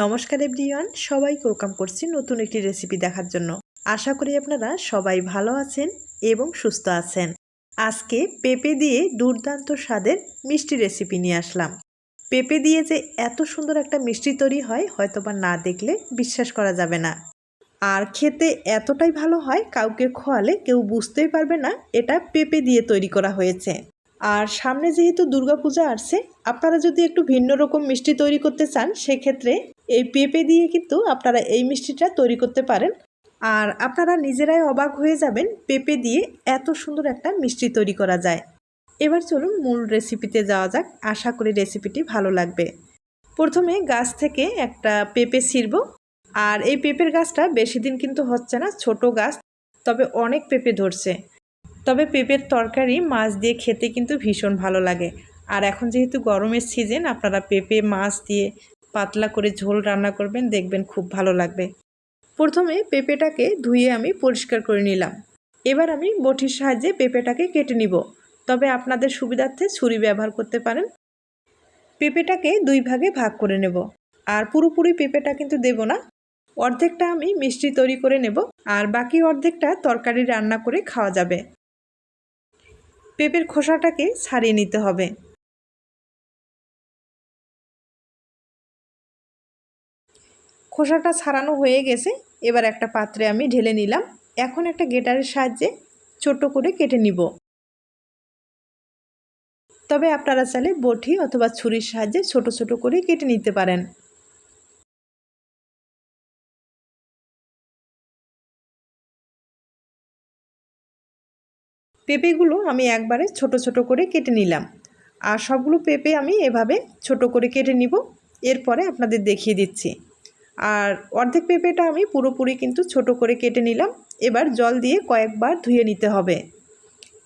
নমস্কার এভরিওয়ান সবাই ওয়েলকাম করছি নতুন একটি রেসিপি দেখার জন্য। আশা করি আপনারা সবাই ভালো আছেন এবং সুস্থ আছেন। আজকে পেঁপে দিয়ে দুর্দান্ত স্বাদের মিষ্টি রেসিপি নিয়ে আসলাম। পেঁপে দিয়ে যে এত সুন্দর একটা মিষ্টি তৈরি হয়, হয়তোবা না দেখলে বিশ্বাস করা যাবে না। আর খেতে এতটাই ভালো হয়, কাউকে খোয়ালে কেউ বুঝতেই পারবে না, এটা পেঁপে দিয়ে তৈরি করা হয়েছে। আর সামনে যেহেতু দুর্গাপূজা আসছে, আপনারা যদি একটু ভিন্ন রকম মিষ্টি তৈরি করতে চান, সেক্ষেত্রে এই পেঁপে দিয়ে কিন্তু আপনারা এই মিষ্টিটা তৈরি করতে পারেন। আর আপনারা নিজেরাই অবাক হয়ে যাবেন পেঁপে দিয়ে এত সুন্দর একটা মিষ্টি তৈরি করা যায়। এবার চলুন মূল রেসিপিতে যাওয়া যাক। আশা করি রেসিপিটি ভালো লাগবে। প্রথমে গাছ থেকে একটা পেঁপে ছিঁড়ব। আর এই পেঁপের গাছটা বেশি দিন কিন্তু হচ্ছে না, ছোট গাছ, তবে অনেক পেঁপে ধরছে। তবে পেঁপের তরকারি, মাছ দিয়ে খেতে কিন্তু ভীষণ ভালো লাগে। আর এখন যেহেতু গরমের সিজন, আপনারা পেঁপে, মাছ দিয়ে পাতলা করে ঝোল রান্না করবেন, দেখবেন খুব ভালো লাগবে। প্রথমে পেঁপেটাকে ধুয়ে আমি পরিষ্কার করে নিলাম। এবার আমি বটির সাহায্যে পেঁপেটাকে কেটে নিব। তবে আপনাদের সুবিধার্থে ছুরি ব্যবহার করতে পারেন। পেঁপেটাকে দুই ভাগে ভাগ করে নেব। আর পুরোপুরি পেঁপেটা কিন্তু দেব না। অর্ধেকটা আমি মিষ্টি তৈরি করে নেব। আর বাকি অর্ধেকটা তরকারি রান্না করে খাওয়া যাবে। পেঁপের খোসাটাকে ছাড়িয়ে নিতে হবে। খোসাটা ছাড়ানো হয়ে গেছে। এবার একটা পাত্রে আমি ঢেলে নিলাম। এখন একটা গেটারের সাহায্যে ছোট করে কেটে নিব। তবে আপনারা চাইলে বটি অথবা ছুরির সাহায্যে ছোট ছোট করে কেটে নিতে পারেন। পেঁপেগুলো আমি একবারে ছোট ছোট করে কেটে নিলাম। আর সবগুলো পেঁপে আমি এভাবে ছোট করে কেটে নিব। এরপরে আপনাদের দেখিয়ে দিচ্ছি। আর অর্ধেক পেঁপেটা আমি পুরোপুরি কিন্তু ছোট করে কেটে নিলাম। এবার জল দিয়ে কয়েকবার ধুয়ে নিতে হবে।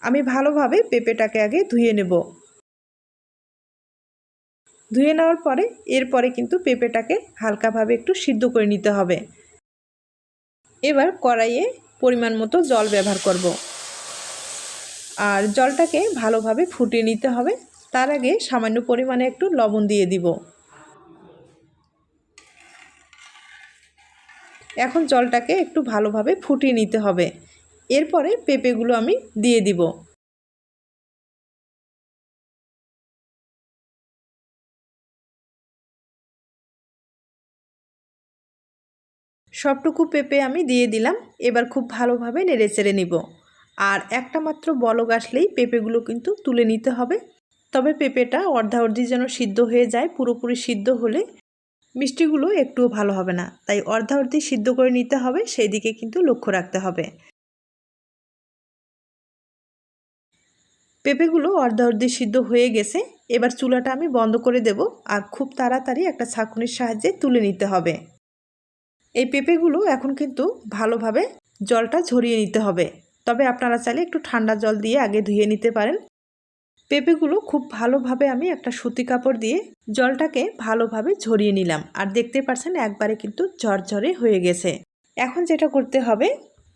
আমি ভালোভাবে পেঁপেটাকে আগে ধুয়ে নেব। ধুয়ে নেওয়ার পরে এরপরে কিন্তু পেঁপেটাকে হালকাভাবে একটু সিদ্ধ করে নিতে হবে। এবার কড়াইয়ে পরিমাণ মতো জল ব্যবহার করব। আর জলটাকে ভালোভাবে ফুটিয়ে নিতে হবে। তার আগে সামান্য পরিমাণে একটু লবণ দিয়ে দিব। এখন জলটাকে একটু ভালোভাবে ফুটিয়ে নিতে হবে। এরপরে পেঁপেগুলো আমি দিয়ে দিব। সবটুকু পেঁপে আমি দিয়ে দিলাম। এবার খুব ভালোভাবে নেড়ে চেড়ে নিব। আর একটা মাত্র বলক আসলেই পেঁপেগুলো কিন্তু তুলে নিতে হবে। তবে পেঁপেটা অর্ধা অর্ধি যেন সিদ্ধ হয়ে যায়, পুরোপুরি সিদ্ধ হলে মিষ্টিগুলো একটুও ভালো হবে না। তাই অর্ধা অর্ধি সিদ্ধ করে নিতে হবে, সেই দিকে কিন্তু লক্ষ্য রাখতে হবে। পেঁপেগুলো অর্ধা অর্ধি সিদ্ধ হয়ে গেছে। এবার চুলাটা আমি বন্ধ করে দেব আর খুব তাড়াতাড়ি একটা ছাঁকুনির সাহায্যে তুলে নিতে হবে। এই পেঁপেগুলো এখন কিন্তু ভালোভাবে জলটা ঝরিয়ে নিতে হবে। তবে আপনারা চাইলে একটু ঠান্ডা জল দিয়ে আগে ধুয়ে নিতে পারেন। পেঁপেগুলো খুব ভালোভাবে আমি একটা সুতি কাপড় দিয়ে জলটাকে ভালোভাবে ঝরিয়ে নিলাম। আর দেখতে পাচ্ছেন একবারে কিন্তু ঝরঝরে হয়ে গেছে। এখন যেটা করতে হবে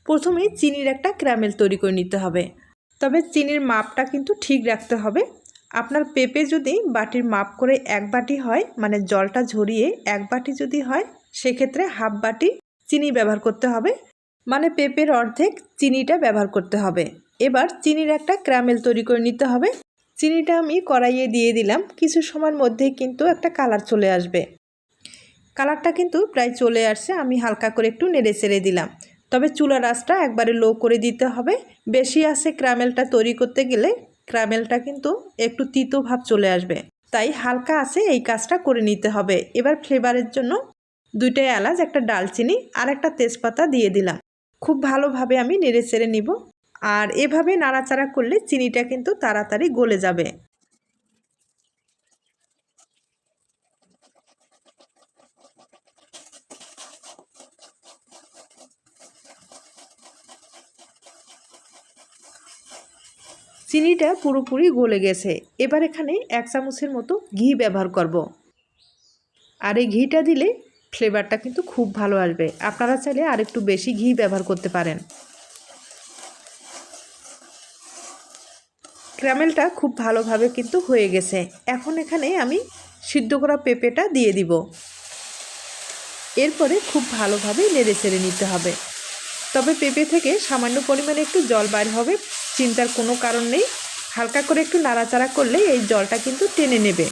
প্রথমে চিনির একটা ক্যারামেল তৈরি করে নিতে হবে। তবে চিনির মাপটা কিন্তু ঠিক রাখতে হবে। আপনার পেঁপে যদি বাটির মাপ করে এক বাটি হয় মানে জলটা ঝরিয়ে এক বাটি যদি হয়, সেক্ষেত্রে হাফ বাটি চিনি ব্যবহার করতে হবে। মানে পেঁপের অর্ধেক চিনিটা ব্যবহার করতে হবে। এবার চিনির একটা ক্যারামেল তৈরি করে নিতে হবে। চিনিটা আমি কড়াইয়ে দিয়ে দিলাম। কিছু সময়ের মধ্যেই কিন্তু একটা কালার চলে আসবে। কালারটা কিন্তু প্রায় চলে আসছে। আমি হালকা করে একটু নেড়ে চেড়ে দিলাম। তবে চুলা আঁচটা একবারে লো করে দিতে হবে। বেশি আছে ক্রামেলটা তৈরি করতে গেলে ক্রামেলটা কিন্তু একটু তিতো ভাব চলে আসবে। তাই হালকা আছে এই কাজটা করে নিতে হবে। এবার ফ্লেভারের জন্য দুইটা এলাচ, একটা ডালচিনি আর একটা তেজপাতা দিয়ে দিলাম। খুব ভালোভাবে আমি নেড়ে চেড়ে নিব। আর এভাবে নাড়াচাড়া করলে চিনিটা কিন্তু তাড়াতাড়ি গলে যাবে। চিনিটা পুরোপুরি গলে গেছে। এবার এখানে এক চামচের মতো ঘি ব্যবহার করব। আর এই ঘিটা দিলে ফ্লেভারটা কিন্তু খুব ভালো আসবে। আপনারা চাইলে আর একটু বেশি ঘি ব্যবহার করতে পারেন। ক্যারামেলটা খুব ভালোভাবে কিন্তু হয়ে গেছে। এখন এখানে আমি সিদ্ধ করা পেঁপেটা দিয়ে দিব। এরপরে খুব ভালোভাবে নেড়ে চেড়ে নিতে হবে। তবে পেঁপে থেকে সামান্য পরিমাণে একটু জল বাইর হবে, চিন্তার কোনো কারণ নেই। হালকা করে একটু নাড়াচাড়া করলে এই জলটা কিন্তু টেনে নেবে।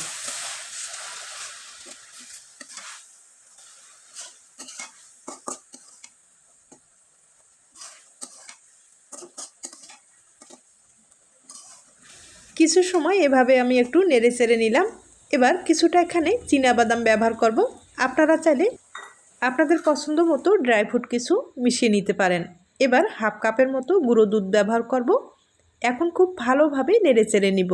কিছু সময় এভাবে আমি একটু নেড়ে চেড়ে নিলাম। এবার কিছুটা এখানে বাদাম ব্যবহার করব। আপনারা চাইলে আপনাদের পছন্দ মতো ড্রাই ফ্রুট কিছু মিশিয়ে নিতে পারেন। এবার হাফ কাপের মতো গুঁড়ো দুধ ব্যবহার করব। এখন খুব ভালোভাবে নেড়ে চেড়ে নিব।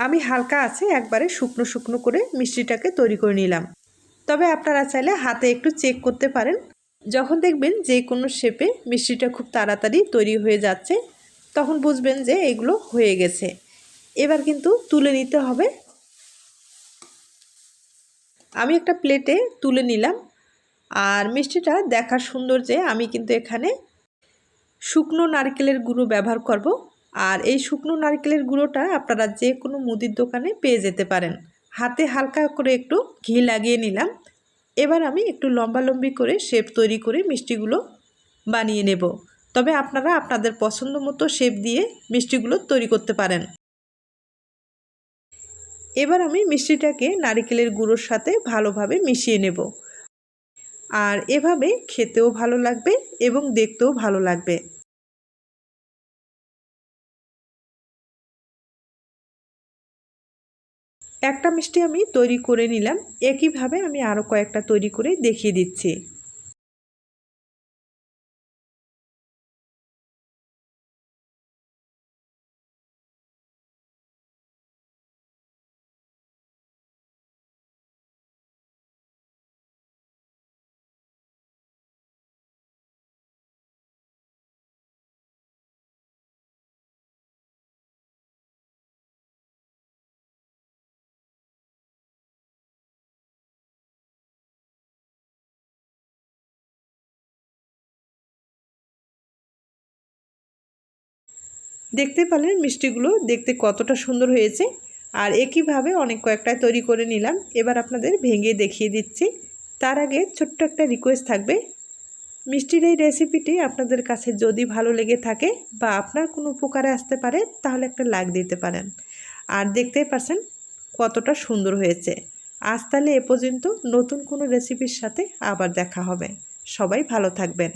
আমি হালকা আছে, একবারে শুকনো শুকনো করে মিষ্টিটাকে তৈরি করে নিলাম। তবে আপনারা চাইলে হাতে একটু চেক করতে পারেন। যখন দেখবেন যে কোনো শেপে মিষ্টিটা খুব তাড়াতাড়ি তৈরি হয়ে যাচ্ছে, তখন বুঝবেন যে এগুলো হয়ে গেছে। এবার কিন্তু তুলে নিতে হবে। আমি একটা প্লেটে তুলে নিলাম। আর মিষ্টিটা দেখার সুন্দর যে আমি কিন্তু এখানে শুকনো নারকেলের গুঁড়ো ব্যবহার করব। আর এই শুকনো নারকেলের গুঁড়োটা আপনারা যে কোনো মুদির দোকানে পেয়ে যেতে পারেন। হাতে হালকা করে একটু ঘি লাগিয়ে নিলাম। এবার আমি একটু লম্বা লম্বি করে শেপ তৈরি করে মিষ্টিগুলো বানিয়ে নেব। তবে আপনারা আপনাদের পছন্দ মতো শেপ দিয়ে মিষ্টিগুলো তৈরি করতে পারেন। এবার আমি মিষ্টিটাকে নারিকেলের গুঁড়োর সাথে ভালোভাবে মিশিয়ে নেব। আর এভাবে খেতেও ভালো লাগবে এবং দেখতেও ভালো লাগবে। একটা মিষ্টি আমি তৈরি করে নিলাম। একইভাবে আমি আরও কয়েকটা তৈরি করে দেখিয়ে দিচ্ছি। দেখতে পেলেন মিষ্টিগুলো, দেখতে কতটা সুন্দর হয়েছে। আর একইভাবে অনেক কয়েকটা তৈরি করে নিলাম। এবার আপনাদের ভেঙে দেখিয়ে দিচ্ছি। তার আগে ছোট্ট একটা রিকোয়েস্ট থাকবে। মিষ্টির এই রেসিপিটি আপনাদের কাছে যদি ভালো লেগে থাকে বা আপনার কোনো উপকারে আসতে পারে, তাহলে একটা লাইক দিতে পারেন। আর দেখতেই পারছেন কতটা সুন্দর হয়েছে। আজ তাহলে এ পর্যন্ত নতুন কোনো রেসিপির সাথে আবার দেখা হবে। সবাই ভালো থাকবেন।